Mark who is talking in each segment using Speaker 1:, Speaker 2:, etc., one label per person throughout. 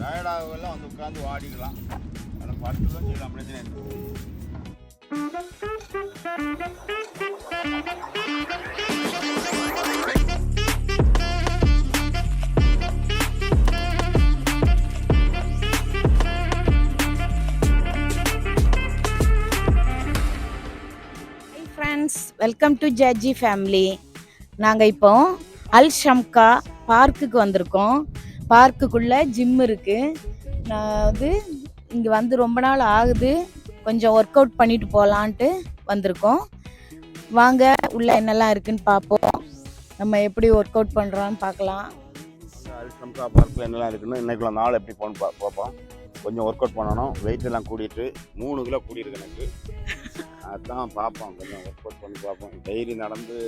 Speaker 1: டயர்டாகலாம் வந்து உட்காந்து வாடிக்கலாம். ஆனால் படுத்து தான் செய்யலாம் பிரச்சனை இல்லை
Speaker 2: வெல்கம் டு ஜட்ஜி ஃபேமிலி நாங்கள் இப்போ அல் ஷம்கா பார்க்குக்கு வந்திருக்கோம். பார்க்குக்குள்ளே ஜிம் இருக்குது நான் வந்து இங்கே வந்து ரொம்ப நாள் ஆகுது. கொஞ்சம் ஒர்க் அவுட் பண்ணிட்டு போகலான்ட்டு வந்திருக்கோம். வாங்க உள்ளே என்னெல்லாம் இருக்குன்னு பார்ப்போம். நம்ம எப்படி ஒர்க் அவுட் பண்ணுறோன்னு பார்க்கலாம்.
Speaker 1: அல்ட்ரம்கா பார்க்கில் என்னெல்லாம் இருக்குன்னு இன்றைக்குள்ள நாள் எப்படி போகணும் பார்ப்போம். கொஞ்சம் ஒர்க் அவுட் பண்ணணும். வெயிட் எல்லாம் கூடிட்டு மூணு கிலோ கூடியிருக்கு எனக்கு. அதான் பார்ப்போம் கொஞ்சம் ஒர்க் அவுட் பண்ணி பார்ப்போம் டெய்லி நடந்து.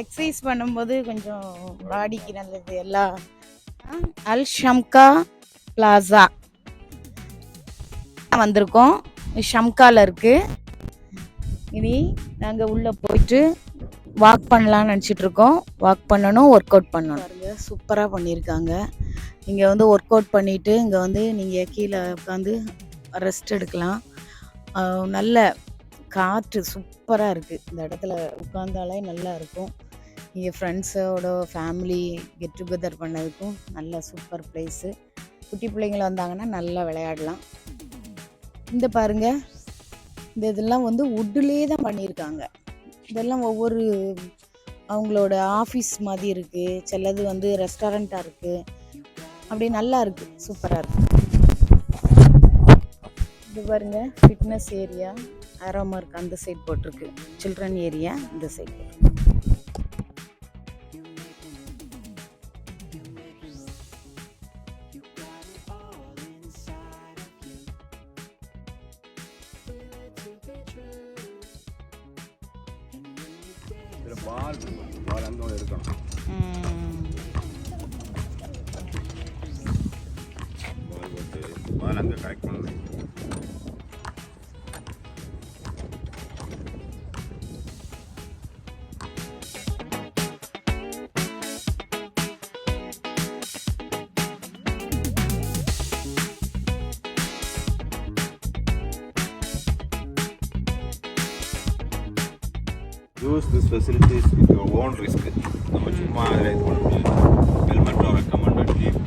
Speaker 2: எக்ஸசைஸ் பண்ணும்போது கொஞ்சம் பாடிக்கு நல்லது. எல்லாம் ஆ, அல் ஷம்கா பிளாசா வந்திருக்கோம். ஷம்கால இருக்கு. இனி நாங்கள் உள்ளே போயிட்டு வாக் பண்ணலாம்னு நினச்சிட்டு இருக்கோம். வாக் பண்ணணும் ஒர்க் அவுட் பண்ணணும் சூப்பராக பண்ணியிருக்காங்க. இங்கே வந்து ஒர்க் அவுட் பண்ணிட்டு இங்கே வந்து நீங்கள் கீழே உட்காந்து ரெஸ்ட் எடுக்கலாம். நல்ல காற்று சூப்பராக இருக்குது இந்த இடத்துல உட்காந்தாலே நல்லா இருக்கும். நீங்கள் ஃப்ரெண்ட்ஸோட ஃபேமிலி கெட் டுகெதர் பண்ணதுக்கும் நல்ல சூப்பர் பிளேஸு குட்டி பிள்ளைங்கள வந்தாங்கன்னா நல்லா விளையாடலாம். இந்த பாருங்கள் இந்த இதெல்லாம் வந்து உட்டுலேயே தான் பண்ணியிருக்காங்க. இதெல்லாம் ஒவ்வொரு அவங்களோட ஆஃபீஸ் மாதிரி இருக்குது சிலது வந்து ரெஸ்டாரண்ட்டாக இருக்குது அப்படி நல்லா இருக்குது சூப்பராக இருக்குது இது பாருங்க ஃபிட்னஸ் ஏரியா ஆரோமார்க் அந்த சைடு போட்டிருக்கு. சில்ட்ரன் ஏரியா இந்த சைடு
Speaker 1: பால் அங்கே use this facilities with your own risk நம்ம சும்மா அதில் இது பண்ண முடியாது helmet are recommended leave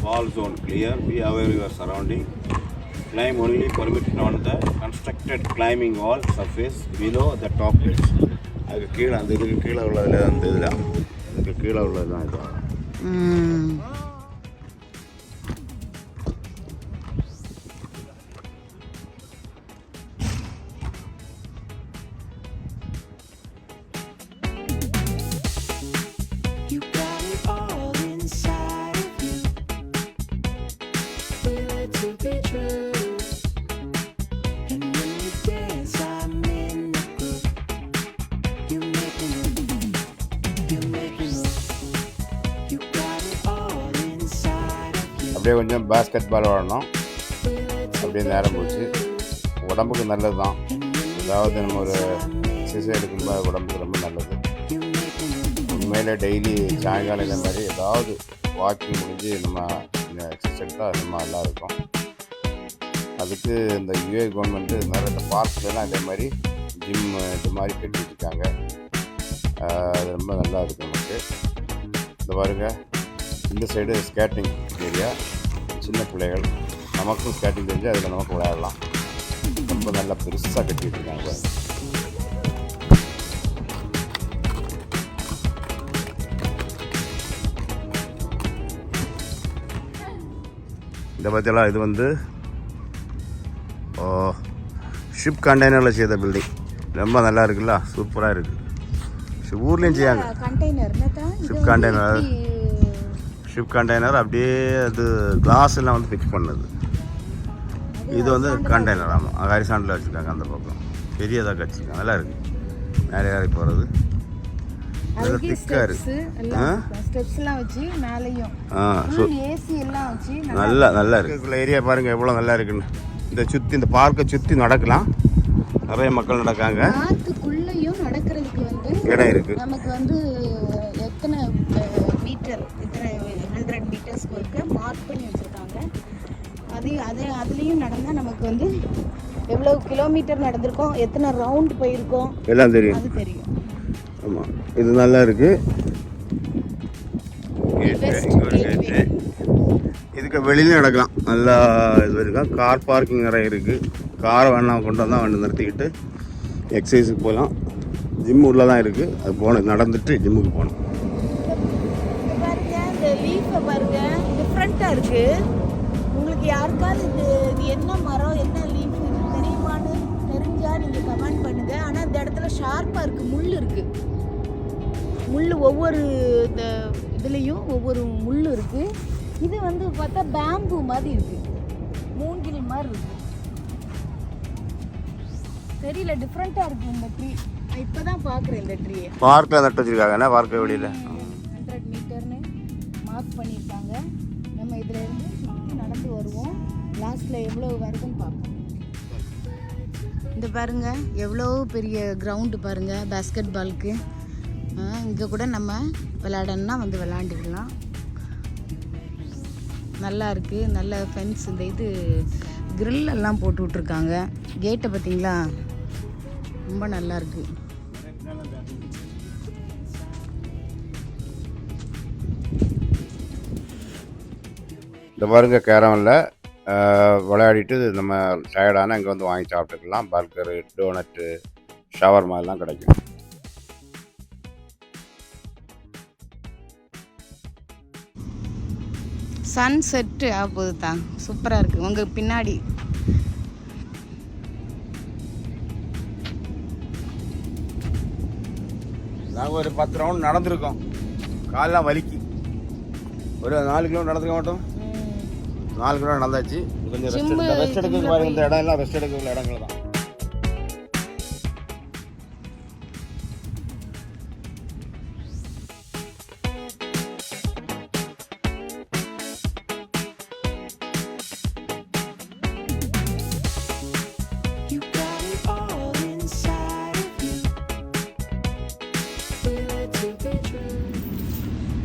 Speaker 1: fall zone clear be aware your surrounding climb only permitted on the constructed climbing wall surface below the top edge அதுக்கு கீழே அந்த இதுக்கு கீழே உள்ளதில் அந்த இதில் அதுக்கு கீழே உள்ளது தான் அப்படியே கொஞ்சம் பேஸ்கெட் பால் விளாடணும் அப்படியே நேரம் போச்சு. உடம்புக்கு நல்லது தான் அதாவது நம்ம ஒரு எக்ஸசைஸ் எடுக்கும்போது உடம்புக்கு ரொம்ப நல்லது. உண்மையிலே டெய்லி சாயங்காலம் இந்த மாதிரி ஏதாவது வாக்கிங் முடிஞ்சு நம்ம எக்ஸசைஸ் எடுத்தால் ரொம்ப நல்லா இருக்கும் அதுக்கு இந்த யூஏ கவர்மெண்ட்டு நிறைய இந்த பார்க்லாம் இதே மாதிரி ஜிம் இது மாதிரி கட்டிட்டுருக்காங்க அது ரொம்ப நல்லா இருக்கும் நமக்கு. இந்த பாருங்க. இந்த சைடு ஸ்கேட்டிங் ஏரியா சின்ன பிள்ளைகள் நமக்கும் ஸ்கேட்டிங் தெரிஞ்சு அதில் நமக்கு விளையாடலாம். ரொம்ப நல்லா பெருசாக கட்டி வச்சுருக்காங்க இந்த பற்றியெல்லாம் இது வந்து ஷிப் கண்டெய்னரில் செய்த பில்டிங் ரொம்ப நல்லா இருக்குல்ல? சூப்பராக இருக்குது ஊர்லேயும் செய்யாங்க
Speaker 2: container
Speaker 1: Ship container. Ship container அப்படியே அது கிளாஸ் எல்லாம் வந்து ஃபிக்ஸ் பண்ணது. இது வந்து கண்டெய்னர் ஆமாம் ஹரிசாண்டில் வச்சுருக்காங்க அந்த பக்கம். பெரியதாக வச்சுருக்காங்க நல்லா இருக்குது மேலே ஏறி போகிறது
Speaker 2: நல்லா
Speaker 1: நல்லா இருக்கு. ஏரியா பாருங்க எவ்வளோ நல்லா இருக்குன்னு. இந்த சுற்றி இந்த பார்க்கை சுற்றி நடக்கலாம். நிறைய மக்கள் நடக்காங்க.
Speaker 2: பார்க்குக்குள்ளேயும் நடக்கிறதுக்கு வந்து
Speaker 1: இடம் இருக்கு.
Speaker 2: நமக்கு வந்து எத்தனை மீட்டர்ஸ்க்கு ஒருக்க மார்க் பண்ணி வச்சுருக்காங்க. அது அது அதுலேயும் நடந்தால் நமக்கு வந்து எவ்வளோ கிலோமீட்டர் நடந்திருக்கோம் எத்தனை ரவுண்ட் போயிருக்கோம்
Speaker 1: எல்லாம் தெரியும்.
Speaker 2: அது தெரியும்.
Speaker 1: ஆமாம் இது நல்லா இருக்கு.
Speaker 2: Best
Speaker 1: இங்க ஒரு
Speaker 2: gateway.
Speaker 1: gate. இதுக்கு வெளியில நடக்கலாம். நல்லா இது இருக்கா? கார் பார்க்கிங் நிறைய இருக்கு. காரை வேணா கொண்டு வந்தால் வந்து நிறுத்திக்கிட்டு எக்ஸசைஸுக்கு போகலாம். ஜிம் உள்ள தான் இருக்குது அது போகணும் நடந்துட்டு ஜிம்முக்கு போகணும்.
Speaker 2: இந்த லீஃபை பாருங்க டிஃப்ரெண்ட்டாக இருக்கு. உங்களுக்கு யாருக்காவது இது இது என்ன மரம் என்ன லீஃப் இது தெரியுமான்னு தெரிஞ்சா நீங்க கமெண்ட் பண்ணுங்க. ஆனா இந்த இடத்துல ஷார்ப்பா இருக்கு முள் இருக்கு. முள் ஒவ்வொரு இந்த இதுலேயும் ஒவ்வொரு முள் இருக்கு. இது வந்து பார்த்தா பேம்பு மாதிரி இருக்கு. மூங்கில் மாதிரி இருக்கு. தெரியல டிஃப்ரெண்ட்டாக இருக்கு இந்த ட்ரீ இப்போ தான் பார்க்குறேன் இந்த ட்ரீயை
Speaker 1: பார்க்கில் நட்டு வச்சிருக்காங்க. என்ன பார்க்க வெளியில்?
Speaker 2: பண்ணியிருக்காங்க நம்ம இதில் இருந்து சுற்றி நடந்து வருவோம். லாஸ்ட்டில் எவ்வளோ வருதுன்னு பார்ப்போம். இந்த பாருங்க எவ்வளோ பெரிய கிரவுண்டு பாருங்க பேஸ்கெட் பாலுக்கு இங்கே கூட நம்ம விளையாடணும்னா வந்து விளையாண்டுக்கலாம். நல்லா இருக்கு நல்ல ஃபென்ஸ் இந்த இது grill எல்லாம் போட்டு விட்ருக்காங்க கேட்டை பார்த்தீங்களா? ரொம்ப நல்லா இருக்குது
Speaker 1: இந்த பாருங்க கேரமில் விளையாடிட்டு நம்ம டயர்டான இங்கே வந்து வாங்கி சாப்பிட்டுக்கலாம். பர்கரு டோனட்டு ஷவர்மா எல்லாம் கிடைக்கும்.
Speaker 2: சன் செட்டு ஆக போகுது தான் சூப்பராக இருக்குது உங்கள் பின்னாடி.
Speaker 1: நாங்கள் ஒரு பத்து ரவுண்ட் நடந்திருக்கோம். காலெலாம் வலிக்கு. ஒரு நாலு கிலோமீட்டர் நடந்துக்க மாட்டோம். நாலு கிலோ நடந்தாச்சு. கொஞ்சம் ரெஸ்ட் எடுக்க ரெஸ்ட் எடுக்க பாருங்க இந்த இடம் எல்லாம் ரெஸ்ட் எடுக்க உள்ள இடங்கள் தான்.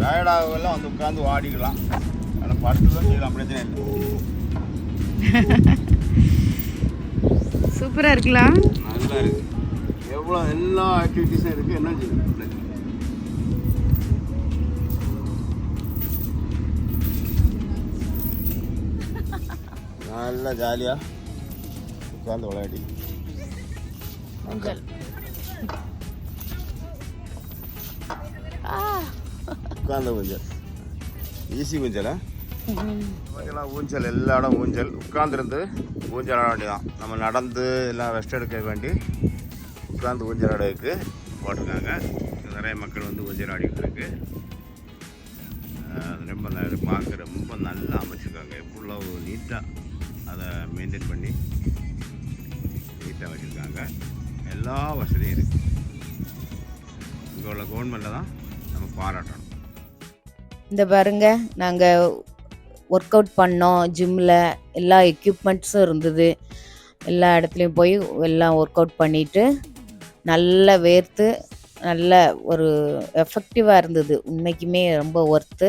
Speaker 1: டயர்டாகலாம் வந்து உட்காந்து வாடிக்கலாம்
Speaker 2: சூப்பராக இருக்கலாம்
Speaker 1: நல்லா இருக்கு. எவ்வளோ எல்லா ஆக்டிவிட்டீஸும் இருக்குது என்ன செய்யணும் நல்லா ஜாலியாக உட்காந்து விளையாடி.
Speaker 2: ஊஞ்சல்
Speaker 1: உட்கார்ந்த ஊஞ்சல் ஈஸி ஊஞ்சலா ஊஞ்சலா ஊஞ்சல் எல்லா இடம் ஊஞ்சல். உட்காந்துருந்து ஊஞ்சல் ஆட வேண்டியதான் நம்ம நடந்து எல்லாம் ரெஸ்ட் எடுக்க வேண்டி உட்காந்து ஊஞ்சல் ஆடவுக்கு போட்டிருக்காங்க. நிறைய மக்கள் வந்து ஊஞ்சல் ஆடிக்கிட்டு இருக்கு. ரொம்ப பார்க்க ரொம்ப நல்லா அமைச்சிருக்காங்க. எவ்வளோ நீட்டாக அதை மெயின்டைன் பண்ணி நீட்டாக வச்சுருக்காங்க. எல்லா வசதியும் இருக்குது இங்கே உள்ள கவர்மெண்ட்டில் தான் நம்ம பாராட்டணும்.
Speaker 2: இந்த பாருங்க நாங்கள் ஒர்க் அவுட் பண்ணோம் ஜிம்மில் எல்லா எக்யூப்மெண்ட்ஸும் இருந்தது. எல்லா இடத்துலையும் போய் எல்லாம் ஒர்க் அவுட் பண்ணிவிட்டு நல்லா வேர்த்து நல்ல ஒரு எஃபெக்டிவாக இருந்தது. உண்மைக்குமே ரொம்ப ஒர்த்து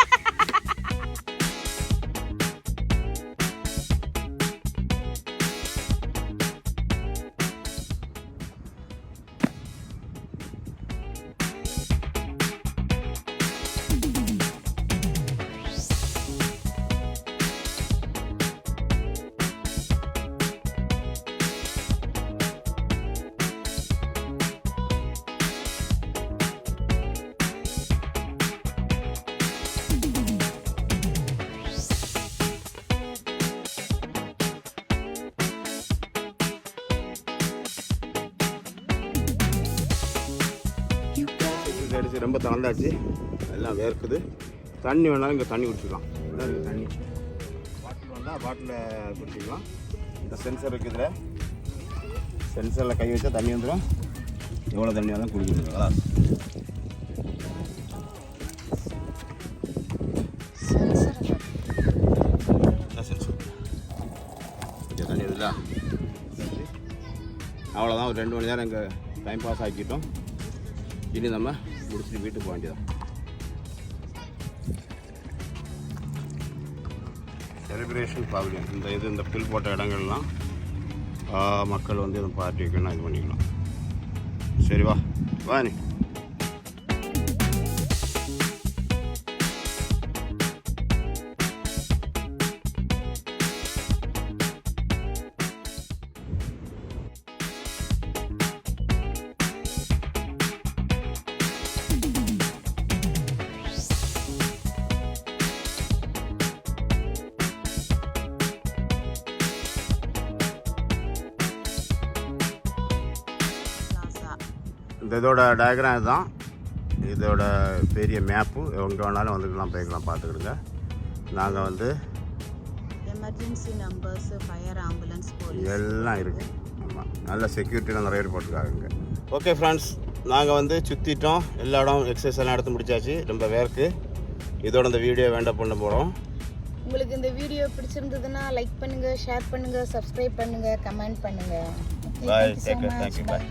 Speaker 1: ஆகிடுச்சு ரொம்ப தளர்ந்தாச்சு. எல்லாம் வேர்க்குது. தண்ணி வேணாலும் இங்கே தண்ணி குடிச்சிக்கலாம். இதான் தண்ணி. பாட்டில் வந்தால் பாட்டிலில் குடிச்சிக்கலாம். இந்த சென்சர் இருக்குது சென்சரில் கை வச்சா தண்ணி வந்துடும் எவ்வளோ தண்ணி வந்தாலும் குடிக்கிறீங்களா சென்சர் தண்ணி இருக்குதா அவ்வளோதான் ஒரு ரெண்டு மணி நேரம் இங்கே டைம் பாஸ் ஆக்கிட்டோம். இனி நம்ம முடிச்சுட்டு வீட்டுக்கு போக வேண்டியதான் செலிப்ரேஷன் பவிலியன் இந்த இது இந்த பில் போட்ட இடங்கள்லாம் மக்கள் வந்து இந்த பார்ட்டிக்குன்னா இது பண்ணிக்கலாம். சரி வா வா இந்த இதோட டயக்ராம் இதுதான். இதோட பெரிய மேப்பு எங்கே வேணாலும் வந்துக்கலாம் போய்க்கலாம் பார்த்துக்கிடுங்க. நாங்கள் வந்து
Speaker 2: எமர்ஜென்சி நம்பர்ஸ் ஃபயர் ஆம்புலன்ஸ்
Speaker 1: எல்லாம் இருக்குது ஆமாம் நல்ல செக்யூரிட்டிலாம் நிறைய பேர் போட்டிருக்காங்க ஓகே ஃப்ரெண்ட்ஸ் நாங்கள் வந்து சுற்றிட்டோம் எல்லா இடம் எக்ஸசைஸ் எல்லாம் எடுத்து முடிச்சாச்சு. ரொம்ப வேர்க்கு. இதோட இந்த வீடியோ வேண்டாம் பண்ண போகிறோம்
Speaker 2: உங்களுக்கு இந்த வீடியோ பிடிச்சிருந்ததுன்னா லைக் பண்ணுங்க ஷேர் பண்ணுங்க சப்ஸ்கிரைப் பண்ணுங்க கமெண்ட் பண்ணுங்க.
Speaker 1: Bye. Take care. Thank you. Bye.